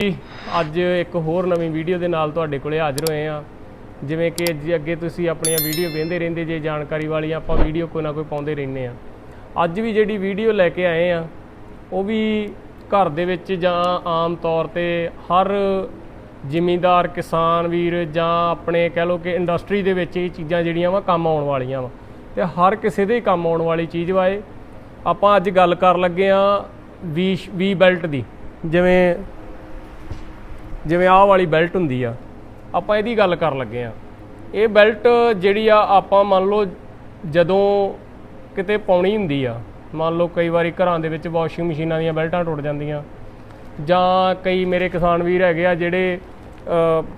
ਅੱਜ ਇੱਕ ਹੋਰ ਨਵੀਂ ਵੀਡੀਓ ਦੇ ਨਾਲ ਤੁਹਾਡੇ ਕੋਲੇ ਹਾਜ਼ਰ ਹੋਏ ਆ ਜਿਵੇਂ ਕਿ ਜੀ ਅੱਗੇ ਤੁਸੀਂ ਆਪਣੀਆਂ ਵੀਡੀਓ ਵੇਖਦੇ ਰਹਿੰਦੇ, ਜੇ ਜਾਣਕਾਰੀ ਵਾਲੀ ਆਪਾਂ ਵੀਡੀਓ ਕੋਈ ਨਾ ਕੋਈ ਪਾਉਂਦੇ ਰਹਿੰਦੇ ਆ ਅੱਜ ਵੀ ਜਿਹੜੀ ਵੀਡੀਓ ਲੈ ਕੇ ਆਏ ਆ ਉਹ ਵੀ ਘਰ ਦੇ ਵਿੱਚ ਜਾਂ ਆਮ ਤੌਰ ਤੇ ਹਰ ਜ਼ਿਮੀਂਦਾਰ, ਕਿਸਾਨ ਵੀਰ ਜਾਂ ਆਪਣੇ ਕਹਿ ਲਓ ਕਿ ਇੰਡਸਟਰੀ ਦੇ ਵਿੱਚ ਇਹ ਚੀਜ਼ਾਂ ਜਿਹੜੀਆਂ ਵਾ, ਕੰਮ ਆਉਣ ਵਾਲੀਆਂ ਵਾ। ਤੇ ਹਰ ਕਿਸੇ ਦੇ ਹੀ ਕੰਮ ਆਉਣ ਵਾਲੀ ਚੀਜ਼ ਵਾ ਇਹ। ਆਪਾਂ ਅੱਜ ਗੱਲ ਕਰਨ ਲੱਗੇ ਆ ਵੀ ਵੀ ਬੈਲਟ ਦੀ। ਜਿਵੇਂ ਜਿਵੇਂ ਆਹ ਵਾਲੀ ਬੈਲਟ ਹੁੰਦੀ ਆ, ਆਪਾਂ ਇਹਦੀ ਗੱਲ ਕਰਨ ਲੱਗੇ ਆ। ਇਹ ਬੈਲਟ ਜਿਹੜੀ ਆ, ਆਪਾਂ ਮੰਨ ਲਓ ਜਦੋਂ ਕਿਤੇ ਪਾਉਣੀ ਹੁੰਦੀ ਆ, ਮੰਨ ਲਓ ਕਈ ਵਾਰੀ ਘਰਾਂ ਦੇ ਵਿੱਚ ਵਾਸ਼ਿੰਗ ਮਸ਼ੀਨਾਂ ਦੀਆਂ ਬੈਲਟਾਂ ਟੁੱਟ ਜਾਂਦੀਆਂ, ਜਾਂ ਕਈ ਮੇਰੇ ਕਿਸਾਨ ਵੀਰ ਹੈਗੇ ਆ ਜਿਹੜੇ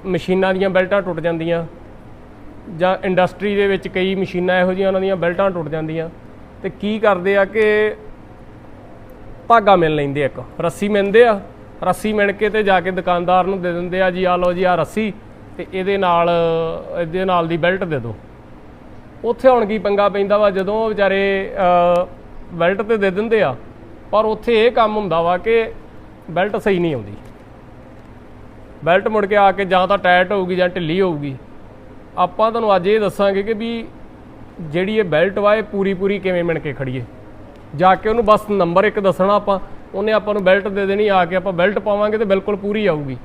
ਮਸ਼ੀਨਾਂ ਦੀਆਂ ਬੈਲਟਾਂ ਟੁੱਟ ਜਾਂਦੀਆਂ, ਜਾਂ ਇੰਡਸਟਰੀ ਦੇ ਵਿੱਚ ਕਈ ਮਸ਼ੀਨਾਂ ਇਹੋ ਜਿਹੀਆਂ ਉਹਨਾਂ ਦੀਆਂ ਬੈਲਟਾਂ ਟੁੱਟ ਜਾਂਦੀਆਂ, ਤੇ ਕੀ ਕਰਦੇ ਆ ਕਿ ਧਾਗਾ ਮਿਲ ਲੈਂਦੇ ਆ ਇੱਕ, ਰੱਸੀ ਮਿਲਦੇ ਆ ਰੱਸੀ ਮਿਣ ਕੇ ਤੇ ਜਾ ਕੇ ਦੁਕਾਨਦਾਰ ਨੂੰ ਦੇ ਦਿੰਦੇ ਆ ਜੀ ਆ ਲਓ ਜੀ ਆ ਰੱਸੀ ਤੇ ਇਹਦੇ ਨਾਲ ਇਹਦੇ ਨਾਲ ਦੀ ਬੈਲਟ ਦੇ ਦਿਓ। ਉੱਥੇ ਹੁਣ ਕੀ ਪੰਗਾ ਪੈਂਦਾ ਵਾ, ਜਦੋਂ ਵਿਚਾਰੇ ਬੈਲਟ ਤੇ ਦੇ ਦਿੰਦੇ ਆ, ਪਰ ਉੱਥੇ ਇਹ ਕੰਮ ਹੁੰਦਾ ਵਾ ਕਿ ਬੈਲਟ ਸਹੀ ਨਹੀਂ ਆਉਂਦੀ। ਬੈਲਟ ਮੁੜ ਕੇ ਆ ਕੇ ਜਾਂ ਤਾਂ ਟਾਈਟ ਹੋਊਗੀ ਜਾਂ ਢਿੱਲੀ ਹੋਊਗੀ। ਆਪਾਂ ਤੁਹਾਨੂੰ ਅੱਜ ਇਹ ਦੱਸਾਂਗੇ ਕਿ ਵੀ ਜਿਹੜੀ ਇਹ ਬੈਲਟ ਵਾ, ਇਹ ਪੂਰੀ ਪੂਰੀ ਕਿਵੇਂ ਮਿਣ ਕੇ ਖੜੀਏ ਜਾ ਕੇ ਉਹਨੂੰ ਬਸ ਨੰਬਰ ਇੱਕ ਦੱਸਣਾ ਆਪਾਂ ਉਹਨੇ ਆਪਾਂ ਨੂੰ ਬੈਲਟ ਦੇ ਦੇਣੀ, ਆ ਕੇ ਆਪਾਂ ਬੈਲਟ ਪਾਵਾਂਗੇ ਤੇ ਬਿਲਕੁਲ ਪੂਰੀ ਆਊਗੀ।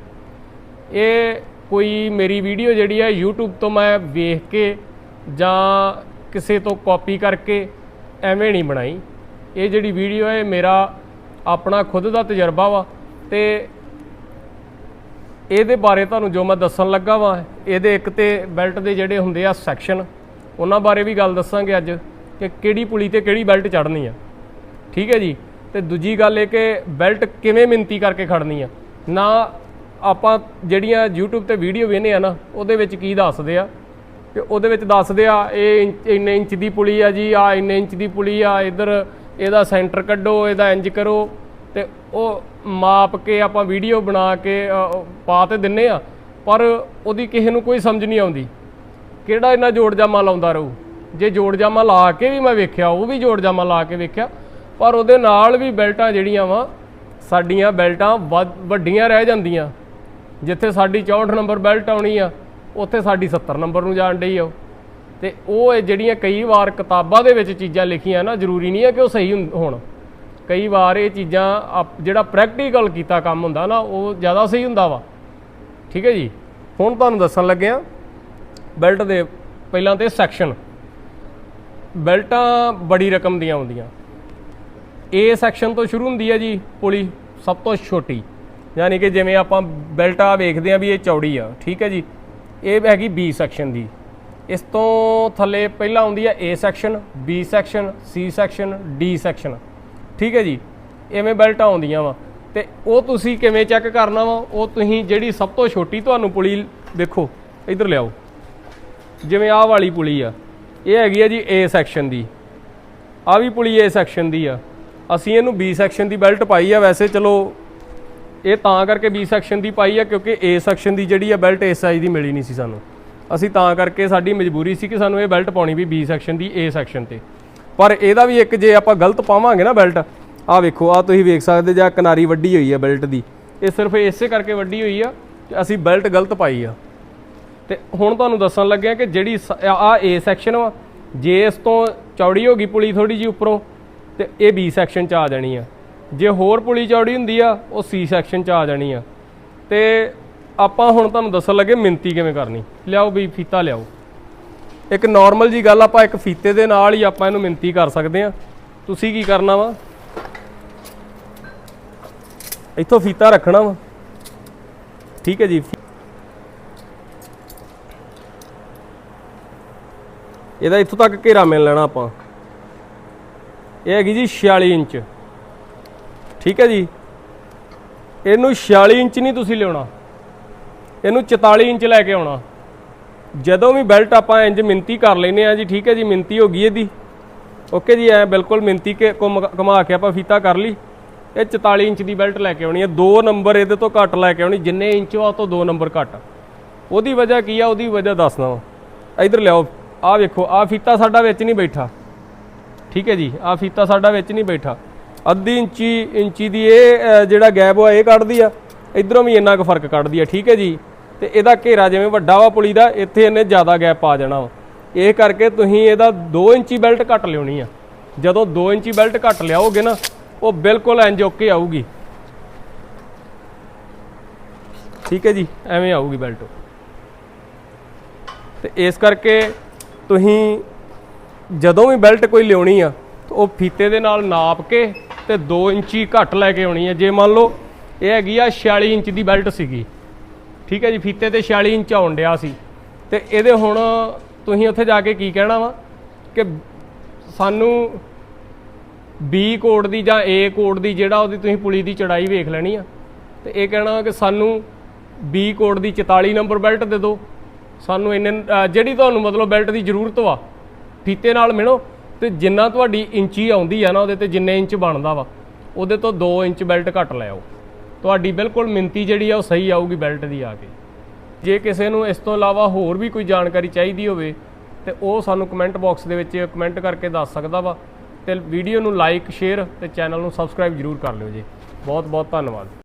ਇਹ ਕੋਈ ਮੇਰੀ ਵੀਡੀਓ ਜਿਹੜੀ ਹੈ YouTube ਤੋਂ ਮੈਂ ਵੇਖ ਕੇ ਜਾਂ ਕਿਸੇ ਤੋਂ ਕਾਪੀ ਕਰਕੇ ਐਵੇਂ ਨਹੀਂ ਬਣਾਈ। ਇਹ ਜਿਹੜੀ ਵੀਡੀਓ ਹੈ ਇਹ ਮੇਰਾ ਆਪਣਾ ਖੁਦ ਦਾ ਤਜਰਬਾ ਵਾ ਤੇ ਇਹਦੇ ਬਾਰੇ ਤੁਹਾਨੂੰ ਜੋ ਮੈਂ ਦੱਸਣ ਲੱਗਾ ਵਾਂ, ਇਹਦੇ ਇੱਕ ਤੇ ਬੈਲਟ ਦੇ ਜਿਹੜੇ ਹੁੰਦੇ ਆ ਸੈਕਸ਼ਨ ਉਹਨਾਂ ਬਾਰੇ ਵੀ ਗੱਲ ਦੱਸਾਂਗੇ ਅੱਜ ਕਿ ਕਿਹੜੀ ਪੁਲੀ ਤੇ ਕਿਹੜੀ ਬੈਲਟ ਚੜ੍ਹਨੀ ਆ। ਠੀਕ ਹੈ ਜੀ? ਤੇ ਦੂਜੀ ਗੱਲ ਇਹ ਕਿ ਬੈਲਟ ਕਿਵੇਂ ਮਿੰਤੀ ਕਰਕੇ ਖੜਨੀ ਆ? ਨਾ ਆਪਾਂ ਜਿਹੜੀਆਂ YouTube ਤੇ ਵੀਡੀਓ ਵੇਖਨੇ ਆ ਨਾ, ਉਹਦੇ ਵਿੱਚ ਕੀ ਦੱਸਦੇ ਆ? ਕਿ ਉਹਦੇ ਵਿੱਚ ਦੱਸਦੇ ਆ, ਇਹ ਇੰਚ- ਇੰਨੇ ਇੰਚ ਦੀ ਪੁਲੀ ਆ ਜੀ ਆ ਇੰਨੇ ਇੰਚ ਦੀ ਪੁਲੀ ਆ, ਇਧਰ ਇਹਦਾ ਸੈਂਟਰ ਕੱਢੋ, ਇਹਦਾ ਇੰਜ ਕਰੋ। ਤੇ ਉਹ ਮਾਪ ਕੇ ਆਪਾਂ ਵੀਡੀਓ ਬਣਾ ਕੇ ਪਾ ਤੇ ਦਿੰਨੇ ਆ, ਪਰ ਉਹਦੀ ਕਿਸੇ ਨੂੰ ਕੋਈ ਸਮਝ ਨਹੀਂ ਆਉਂਦੀ। ਕਿਹੜਾ ਇਹਨਾਂ ਜੋੜ ਜਾਮਾ ਲਾਉਂਦਾ ਰਹੂ? ਜੇ ਜੋੜ ਜਾਮਾ ਲਾ ਕੇ ਵੀ ਮੈਂ ਵੇਖਿਆ, ਉਹ ਵੀ ਜੋੜ ਜਾਮਾ ਲਾ ਕੇ ਵੇਖਿਆ ਪਰ ਉਹਦੇ ਨਾਲ ਵੀ ਬੈਲਟਾਂ ਜਿਹੜੀਆਂ ਵਾ, ਸਾਡੀਆਂ ਬੈਲਟਾਂ ਵੱਧ- ਵੱਡੀਆਂ ਰਹਿ ਜਾਂਦੀਆਂ। ਜਿੱਥੇ ਸਾਡੀ 64 ਨੰਬਰ ਬੈਲਟ ਆਉਣੀ ਆ, ਉੱਥੇ ਸਾਡੀ 70 ਨੰਬਰ ਨੂੰ ਜਾਣ ਡਈ ਆ ਉਹ। ਤੇ ਉਹ ਜਿਹੜੀਆਂ ਕਈ ਵਾਰ ਕਿਤਾਬਾਂ ਦੇ ਵਿੱਚ ਚੀਜ਼ਾਂ ਲਿਖੀਆਂ ਨਾ, ਜ਼ਰੂਰੀ ਨਹੀਂ ਹੈ ਕਿ ਉਹ ਸਹੀ ਹੁੰ- ਹੋਣ। ਕਈ ਵਾਰ ਇਹ ਚੀਜ਼ਾਂ ਆਪ- ਜਿਹੜਾ ਪ੍ਰੈਕਟੀਕਲ ਕੀਤਾ ਕੰਮ ਹੁੰਦਾ ਨਾ, ਉਹ ਜ਼ਿਆਦਾ ਸਹੀ ਹੁੰਦਾ ਵਾ। ਠੀਕ ਹੈ ਜੀ? ਹੁਣ ਤੁਹਾਨੂੰ ਦੱਸਣ ਲੱਗੇ ਆ ਬੈਲਟ ਦੇ ਪਹਿਲਾਂ ਤੇ ਸੈਕਸ਼ਨ। ਬੈਲਟਾਂ ਬੜੀ ਰਕਮ ਦੀਆਂ ਹੁੰਦੀਆਂ ਏ ਸੈਕਸ਼ਨ ਤੋਂ ਸ਼ੁਰੂ ਹੁੰਦੀ ਹੈ ਜੀ ਪੁਲੀ, ਸਭ ਤੋਂ ਛੋਟੀ। ਯਾਨੀ ਕਿ ਜਿਵੇਂ ਆਪਾਂ ਬੈਲਟਾ ਵੇਖਦੇ ਆ ਵੀ ਇਹ ਚੌੜੀ ਆ, ਠੀਕ ਹੈ ਜੀ? ਇਹ ਹੈਗੀ ਬੀ ਸੈਕਸ਼ਨ ਦੀ। ਇਸ ਤੋਂ ਥੱਲੇ ਪਹਿਲਾਂ ਆਉਂਦੀ ਹੈ A section B section C section D section ਠੀਕ ਹੈ ਜੀ? ਐਵੇਂ ਬੈਲਟਾਂ ਆਉਂਦੀਆਂ ਵਾ। ਤੇ ਉਹ ਤੁਸੀਂ ਕਿਵੇਂ ਚੈੱਕ ਕਰਨਾ ਵਾ? ਉਹ ਤੁਸੀਂ ਜਿਹੜੀ ਸਭ ਤੋਂ ਛੋਟੀ ਤੁਹਾਨੂੰ ਪੁਲੀ ਦੇਖੋ, ਇੱਧਰ ਲਿਆਓ। ਜਿਵੇਂ ਆਹ ਵਾਲੀ ਪੁਲੀ ਆ। ਇਹ ਹੈਗੀ ਆ ਜੀ ਏ ਸੈਕਸ਼ਨ ਦੀ। ਆ ਵੀ ਪੁਲੀ ਏ ਸੈਕਸ਼ਨ ਦੀ ਆ। ਅਸੀਂ ਇਹਨੂੰ ਬੀ ਸੈਕਸ਼ਨ ਦੀ ਬੈਲਟ ਪਾਈ ਆ ਵੈਸੇ, ਚਲੋ, ਇਹ ਤਾਂ ਕਰਕੇ ਬੀ ਸੈਕਸ਼ਨ ਦੀ ਪਾਈ ਆ ਕਿਉਂਕਿ ਏ ਸੈਕਸ਼ਨ ਦੀ ਜਿਹੜੀ ਆ ਬੈਲਟ ਇਸ ਸਾਈਜ਼ ਦੀ ਮਿਲੀ ਨਹੀਂ ਸੀ ਸਾਨੂੰ। ਅਸੀਂ ਤਾਂ ਕਰਕੇ ਸਾਡੀ ਮਜਬੂਰੀ ਸੀ ਕਿ ਸਾਨੂੰ ਇਹ ਬੈਲਟ ਪਾਉਣੀ ਵੀ ਬੀ ਸੈਕਸ਼ਨ ਦੀ ਏ ਸੈਕਸ਼ਨ ਤੇ। ਪਰ ਇਹਦਾ ਵੀ ਇੱਕ ਜੇ ਆਪਾਂ ਗਲਤ ਪਾਵਾਂਗੇ ਨਾ ਬੈਲਟ ਆਹ ਵੇਖੋ ਆ ਤੁਸੀਂ ਵੇਖ ਸਕਦੇ ਜਾਂ ਕਿਨਾਰੀ ਵੱਡੀ ਹੋਈ ਆ ਬੈਲਟ ਦੀ। ਇਹ ਸਿਰਫ ਇਸੇ ਕਰਕੇ ਵੱਡੀ ਹੋਈ ਆ ਕਿ ਅਸੀਂ ਬੈਲਟ ਗਲਤ ਪਾਈ ਆ। ਤੇ ਹੁਣ ਤੁਹਾਨੂੰ ਦੱਸਣ ਲੱਗਿਆ ਕਿ ਜਿਹੜੀ ਆ ਏ ਸੈਕਸ਼ਨ ਵਾ, ਜੇ ਇਸ ਤੋਂ ਚੌੜੀ ਹੋ ਗਈ ਪੁਲੀ ਥੋੜੀ ਜੀ ਉੱਪਰੋਂ ਤੇ ਇਹ ਬੀ ਸੈਕਸ਼ਨ ਚ ਆ ਜਾਣੀ ਆ। ਜੇ ਹੋਰ ਪੁਲੀ ਚੌੜੀ ਹੁੰਦੀ ਆ, ਉਹ ਸੀ ਸੈਕਸ਼ਨ ਚ ਆ ਜਾਣੀ ਆ। ਤੇ ਆਪਾਂ ਹੁਣ ਤੁਹਾਨੂੰ ਦੱਸਣ ਲੱਗੇ ਮਿੰਤੀ ਕਿਵੇਂ ਕਰਨੀ। ਲਿਆਓ ਵੀ, ਫੀਤਾ ਲਿਆਓ। ਇੱਕ ਨਾਰਮਲ ਜੀ ਗੱਲ ਆਪਾਂ ਇੱਕ ਫੀਤੇ ਦੇ ਨਾਲ ਹੀ ਆਪਾਂ ਇਹਨੂੰ ਮਿੰਤੀ ਕਰ ਸਕਦੇ ਆ। ਤੁਸੀਂ ਕੀ ਕਰਨਾ ਵਾ? ਇੱਥੋਂ ਫੀਤਾ ਰੱਖਣਾ ਵਾ। ਠੀਕ ਹੈ ਜੀ। ਇਹਦਾ ਇੱਥੋਂ ਤੱਕ ਘੇਰਾ ਮਿਲ ਲੈਣਾ ਆਪਾਂ। ਇਹ ਹੈਗੀ ਜੀ 46 ਇੰਚ। ਠੀਕ ਹੈ ਜੀ? ਇਹਨੂੰ 46 ਇੰਚ ਨਹੀਂ ਤੁਸੀਂ ਲਿਆਉਣਾ। ਇਹਨੂੰ 44 ਇੰਚ ਲੈ ਕੇ ਆਉਣਾ। ਜਦੋਂ ਵੀ ਬੈਲਟ ਆਪਾਂ ਇੰਜ ਮਿੰਤੀ ਕਰ ਲੈਨੇ ਆ ਜੀ, ਠੀਕ ਹੈ ਜੀ? ਮਿੰਤੀ ਹੋ ਗਈ ਇਹਦੀ। ਓਕੇ ਜੀ, ਐ ਬਿਲਕੁਲ ਮਿੰਤੀ ਕੇ ਘੁੰਮ- ਘੁਮਾ ਕੇ ਆਪਾਂ ਫੀਤਾ ਕਰ ਲਈ। ਇਹ 44 ਇੰਚ ਦੀ ਬੈਲਟ ਲੈ ਕੇ ਆਉਣੀ ਹੈ। 2 ਨੰਬਰ ਇਹਦੇ ਤੋਂ ਘੱਟ ਲੈ ਕੇ ਆਉਣੀ। ਜਿੰਨੇ ਇੰਚ ਵਾ ਉਹ ਤੋਂ 2 ਨੰਬਰ ਘੱਟ। ਉਹਦੀ ਵਜ੍ਹਾ ਕੀ ਆ? ਉਹਦੀ ਵਜ੍ਹਾ ਦੱਸਦਾ ਵਾਂ ਇਧਰ ਲਿਆਓ। ਆਹ ਵੇਖੋ, ਆਹ ਫੀਤਾ ਸਾਡਾ ਵਿੱਚ ਨਹੀਂ ਬੈਠਾ। ਠੀਕ ਹੈ ਜੀ, ਆਹ ਫੀਤਾ ਸਾਡਾ ਵਿੱਚ ਨਹੀਂ ਬੈਠਾ। ਅੱਧੀ ਇੰਚੀ ਇੰਚੀ ਦੀ ਇਹ ਜਿਹੜਾ ਗੈਪ ਆ ਇਹ ਕੱਢਦੀ ਆ, ਇਧਰੋਂ ਵੀ ਇੰਨਾ ਕੁ ਫ਼ਰਕ ਕੱਢਦੀ ਆ, ਠੀਕ ਹੈ ਜੀ। ਤੇ ਇਹਦਾ ਘੇਰਾ ਜਿਵੇਂ ਵੱਡਾ ਵਾ ਪੁਲੀ ਦਾ, ਇੱਥੇ ਇਹਨੇ ਜ਼ਿਆਦਾ ਗੈਪ ਆ ਜਾਣਾ ਵਾ। ਇਹ ਕਰਕੇ ਤੁਸੀਂ ਇਹਦਾ 2 ਇੰਚੀ ਬੈਲਟ ਘੱਟ ਲਿਆਉਣੀ ਆ। ਜਦੋਂ 2 ਇੰਚੀ ਬੈਲਟ ਘੱਟ ਲਿਆਓਗੇ ਨਾ, ਉਹ ਬਿਲਕੁਲ ਇੰਜ ਓਕੇ ਆਊਗੀ। ਠੀਕ ਹੈ ਜੀ, ਐਵੇਂ ਆਊਗੀ ਬੈਲਟ ਤੇ ਇਸ ਕਰਕੇ ਤੁਸੀਂ ਜਦੋਂ ਵੀ ਬੈਲਟ ਕੋਈ ਲਿਆਉਣੀ ਆ, ਤਾਂ ਉਹ ਫੀਤੇ ਦੇ ਨਾਲ ਨਾਪ ਕੇ ਤੇ 2 ਇੰਚੀ ਘੱਟ ਲੈ ਕੇ ਆਉਣੀ ਆ। ਜੇ ਮੰਨ ਲਓ ਇਹ ਹੈਗੀ ਆ 46 ਇੰਚ ਦੀ ਬੈਲਟ ਸੀਗੀ, ਠੀਕ ਹੈ ਜੀ, ਫੀਤੇ ਤੇ 46 ਇੰਚ ਆਉਣ ਡਿਆ ਸੀ। ਤੇ ਇਹਦੇ ਹੁਣ ਤੁਸੀਂ ਉੱਥੇ ਜਾ ਕੇ ਕੀ ਕਹਿਣਾ ਵਾ? ਕਿ ਸਾਨੂੰ B ਕੋਡ ਦੀ ਜਾਂ A ਕੋਡ ਦੀ ਜਿਹੜਾ ਉਹਦੀ ਤੁਸੀਂ ਪੁਲੀ ਦੀ ਚੜਾਈ ਵੇਖ ਲੈਣੀ ਆ। ਤੇ ਇਹ ਕਹਿਣਾ ਕਿ ਸਾਨੂੰ B ਕੋਡ ਦੀ 44 ਨੰਬਰ ਬੈਲਟ ਦੇ ਦਿਓ। ਸਾਨੂੰ ਇੰਨੇ ਜਿਹੜੀ ਤੁਹਾਨੂੰ ਮਤਲਬ ਬੈਲਟ ਦੀ ਜ਼ਰੂਰਤ ਵਾ ਫੀਤੇ ਨਾਲ ਮਿਣੋ ਤੇ ਜਿੰਨਾ ਤੁਹਾਡੀ ਇੰਚੀ ਆਉਂਦੀ ਆ ਨਾ ਉਹਦੇ ਤੇ ਜਿੰਨੇ ਇੰਚ ਬਣਦਾ ਵਾ, ਉਹਦੇ ਤੋਂ 2 ਇੰਚ ਬੈਲਟ ਘੱਟ ਲਿਆਓ ਤੁਹਾਡੀ ਬਿਲਕੁਲ ਮਿੰਤੀ ਜਿਹੜੀ ਆ ਉਹ ਸਹੀ ਆਊਗੀ ਬੈਲਟ ਦੀ ਆ ਕੇ। ਜੇ ਕਿਸੇ ਨੂੰ ਇਸ ਤੋਂ ਇਲਾਵਾ ਹੋਰ ਵੀ ਕੋਈ ਜਾਣਕਾਰੀ ਚਾਹੀਦੀ ਹੋਵੇ, ਤੇ ਉਹ ਸਾਨੂੰ ਕਮੈਂਟ ਬਾਕਸ ਦੇ ਵਿੱਚ ਕਮੈਂਟ ਕਰਕੇ ਦੱਸ ਸਕਦਾ ਵਾ, ਤੇ ਵੀਡੀਓ ਨੂੰ ਲਾਈਕ, ਸ਼ੇਅਰ ਤੇ ਚੈਨਲ ਨੂੰ ਸਬਸਕ੍ਰਾਈਬ ਜਰੂਰ ਕਰ ਲਿਓ ਜੀ। ਬਹੁਤ ਬਹੁਤ ਧੰਨਵਾਦ।